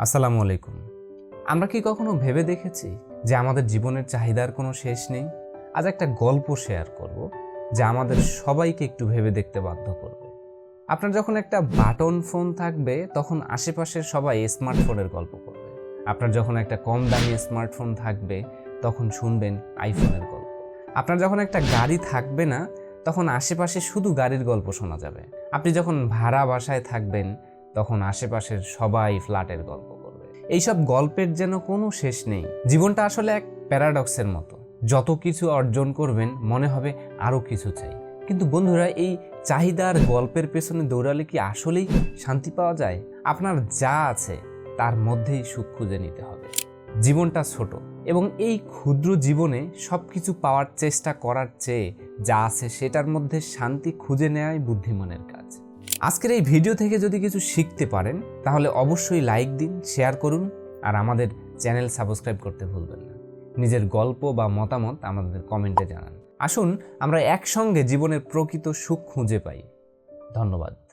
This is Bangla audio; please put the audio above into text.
আসসালামু আলাইকুম। আমরা কি কখনো ভেবে দেখেছি যে আমাদের জীবনের চাহিদার কোনো শেষ নেই? আজ একটা গল্প শেয়ার করব যা আমাদের সবাইকে একটু ভেবে দেখতে বাধ্য করবে। আপনার যখন একটা বাটন ফোন থাকবে, তখন আশেপাশের সবাই স্মার্টফোনের গল্প করবে। আপনার যখন একটা কম দামি স্মার্টফোন থাকবে, তখন শুনবেন আইফোনের গল্প। আপনার যখন একটা গাড়ি থাকবে না, তখন আশেপাশে শুধু গাড়ির গল্প শোনা যাবে। আপনি যখন ভাড়া বাসায় থাকবেন তখন আশেপাশের সবাই ফ্ল্যাটের গল্প করবে। এইসব গল্পের যেন কোনো শেষ নেই। জীবনটা আসলে এক প্যারাডক্সের মতো। যত কিছু অর্জন করবেন, মনে হবে আরও কিছু চাই। কিন্তু বন্ধুরা, এই চাহিদার গল্পের পেছনে দৌড়ালে কি আসলেই শান্তি পাওয়া যায়? আপনার যা আছে, তার মধ্যেই সুখ খুঁজে নিতে হবে। জীবনটা ছোট এবং এই ক্ষুদ্র জীবনে সব কিছু পাওয়ার চেষ্টা করার চেয়ে যা আছে, সেটার মধ্যে শান্তি খুঁজে নেওয়াই বুদ্ধিমানের কাজ। আজকের এই ভিডিও থেকে যদি কিছু শিখতে পারেন, তাহলে অবশ্যই লাইক দিন শেয়ার করুন, আর আমাদের চ্যানেল সাবস্ক্রাইব করতে ভুলবেন না। নিজের গল্প বা মতামত আমাদের কমেন্টে জানান। আসুন, আমরা একসঙ্গে জীবনের প্রকৃত সুখ খুঁজে পাই। ধন্যবাদ।